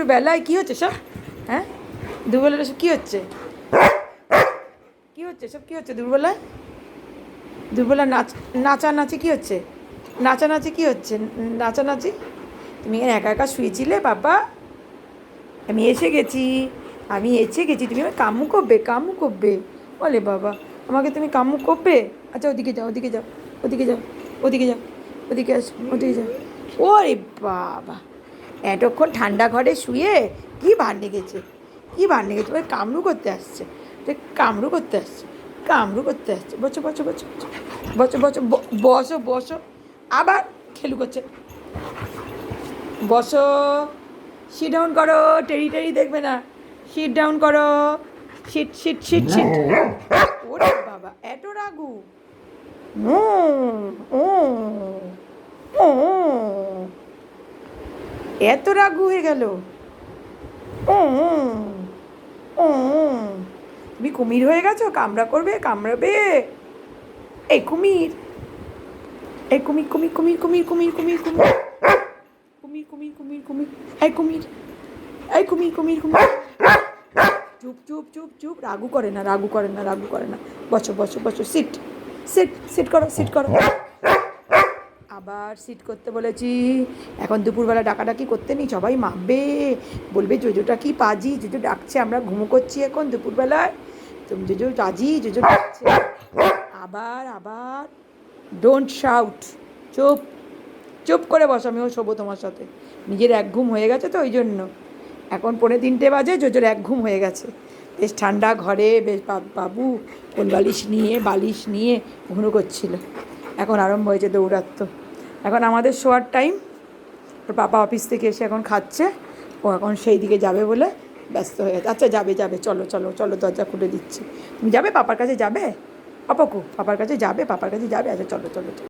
দুপুর বেলায় কী হচ্ছে সব? হ্যাঁ? দুপুরবেলা সব কী হচ্ছে? কী হচ্ছে? সব কী হচ্ছে দুপুরবেলায়? দুপুরবেলা নাচ, নাচানাচি কী হচ্ছে? নাচানাচি কী হচ্ছে? নাচানাচি? তুমি এখানে একা একা শুয়েছিলে, বাবা? আমি এসে গেছি, আমি এসে গেছি, তুমি আমায় কামু করবে কামু করবে। বলে বাবা, আমাকে তুমি কামু করবে? আচ্ছা ওদিকে যাও ওদিকে যাও ওদিকে যাও ওদিকে যাও, ওদিকে আস, ওদিকে যাও। ওরে বাবা! এতক্ষণ ঠান্ডা ঘরে শুয়ে কী ভার লেগেছে? কী ভার লেগেছে? ওই কামড়ু করতে আসছে। তো কামড়ু করতে আসছে। কামড়ু করতে আসছে। বসো বসো বসো বসো। বসো ব- বসো বসো। আবার খেলু করছে। বসো। সিট ডাউন করো। টেরি টেরি দেখবে না। সিট ডাউন করো। সিট সিট সিট সিট ওরে বাবা, এত রাগু। ও ও ও এত রাগু হয়ে গেল। ও ও তুমি কুমির হয়ে গেছো, কামড়া করবে, কামড়াবে। এই কুমির। এই কুমির কুমির কুমির কুমির কুমির কুমির কুমির। কুমির কুমির কুমির কুমির। এই কুমির। এই কুমির কুমির কুমির। চুপ চুপ চুপ চুপ। রাগু করে না রাগু করে না রাগু করে না। বসো বসো বসো। সিট সিট সিট করো সিট করো। আবার সিট করতে বলেছি। এখন দুপুরবেলা ডাকাডাকি করতে নেই, সবাই মাপবে। বলবে, জোজোটা কি পাজি? জোজো ডাকছে, আমরা ঘুমো করছি এখন দুপুরবেলায়। তুমি জোজো পাজি জোজো ডাকছে। আবার আবার ডোন্ট শাউট চুপ চুপ করে বসো, আমিও শোবো তোমার সাথে। নিজের এক ঘুম হয়ে গেছে তো, ওই জন্য। এখন পৌনে তিনটে বাজে, জোজোর এক ঘুম হয়ে গেছে। বেশ ঠান্ডা ঘরে, বেশ বাবু কোল বালিশ নিয়ে বালিশ নিয়ে ঘুনো করছিল। এখন আরম্ভ হয়েছে দৌড়াত্ম এখন আমাদের শোয়ার টাইম ওর পাপা অফিস থেকে এসে এখন খাচ্ছে। ও এখন সেই দিকে যাবে বলে ব্যস্ত হয়ে গেছে। আচ্ছা যাবে যাবে, চলো চলো চলো, দরজা খুলে দিচ্ছি। তুমি যাবে পাপার কাছে? যাবে? পাপাকু পাপার কাছে যাবে? পাপার কাছে যাবে? আচ্ছা চলো চলো চলো।